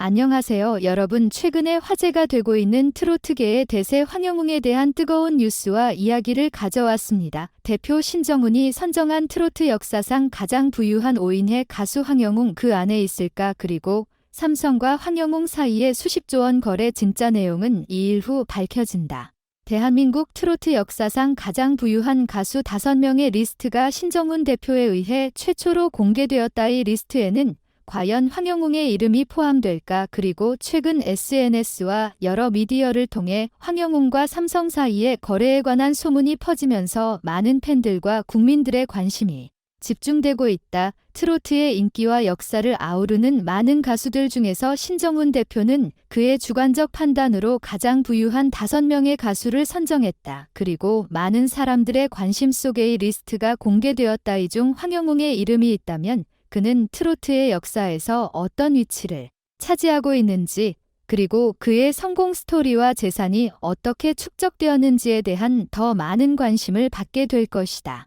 안녕하세요, 여러분. 최근에 화제가 되고 있는 트로트계의 대세 황영웅에 대한 뜨거운 뉴스와 이야기를 가져왔습니다. 대표 신정훈이 선정한 트로트 역사상 가장 부유한 5인의 가수 황영웅 그 안에 있을까 그리고 삼성과 황영웅 사이의 수십조 원 거래 진짜 내용은 2일 후 밝혀진다. 대한민국 트로트 역사상 가장 부유한 가수 5명의 리스트가 신정훈 대표에 의해 최초로 공개되었다. 이 리스트에는 과연 황영웅의 이름이 포함될까 그리고 최근 SNS와 여러 미디어를 통해 황영웅과 삼성 사이의 거래에 관한 소문이 퍼지면서 많은 팬들과 국민들의 관심이 집중되고 있다. 트로트의 인기와 역사를 아우르는 많은 가수들 중에서 신정훈 대표는 그의 주관적 판단으로 가장 부유한 5명의 가수를 선정했다. 그리고 많은 사람들의 관심 이 리스트가 공개되었다. 이 중 황영웅의 이름이 있다면 그는 트로트의 역사에서 어떤 위치를 차지하고 있는지 그리고 그의 성공 스토리와 재산이 어떻게 축적되었는지에 대한 더 많은 관심을 받게 될 것이다.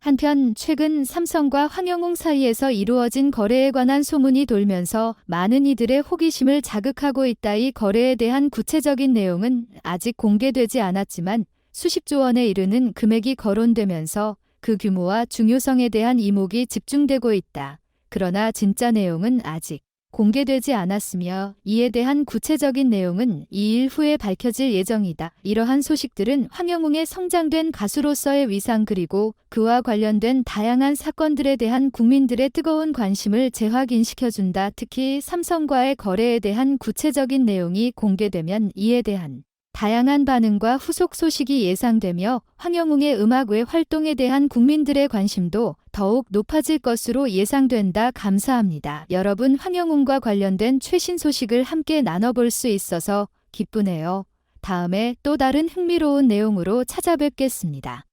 한편 최근 삼성과 황영웅 사이에서 이루어진 거래에 관한 소문이 돌면서 많은 이들의 호기심을 자극하고 있다. 이 거래에 대한 구체적인 내용은 아직 공개되지 않았지만 수십조 원에 이르는 금액이 거론되면서 그 규모와 중요성에 대한 이목이 집중되고 있다. 그러나 진짜 내용은 아직 공개되지 않았으며 이에 대한 구체적인 내용은 2일 후에 밝혀질 예정이다. 이러한 소식들은 황영웅의 성장된 가수로서의 위상 그리고 그와 관련된 다양한 사건들에 대한 국민들의 뜨거운 관심을 재확인시켜준다. 특히 삼성과의 거래에 대한 구체적인 내용이 공개되면 이에 대한 다양한 반응과 후속 소식이 예상되며 황영웅의 음악 외 활동에 대한 국민들의 관심도 더욱 높아질 것으로 예상된다. 감사합니다. 여러분 황영웅과 관련된 최신 소식을 함께 나눠볼 수 있어서 기쁘네요. 다음에 또 다른 흥미로운 내용으로 찾아뵙겠습니다.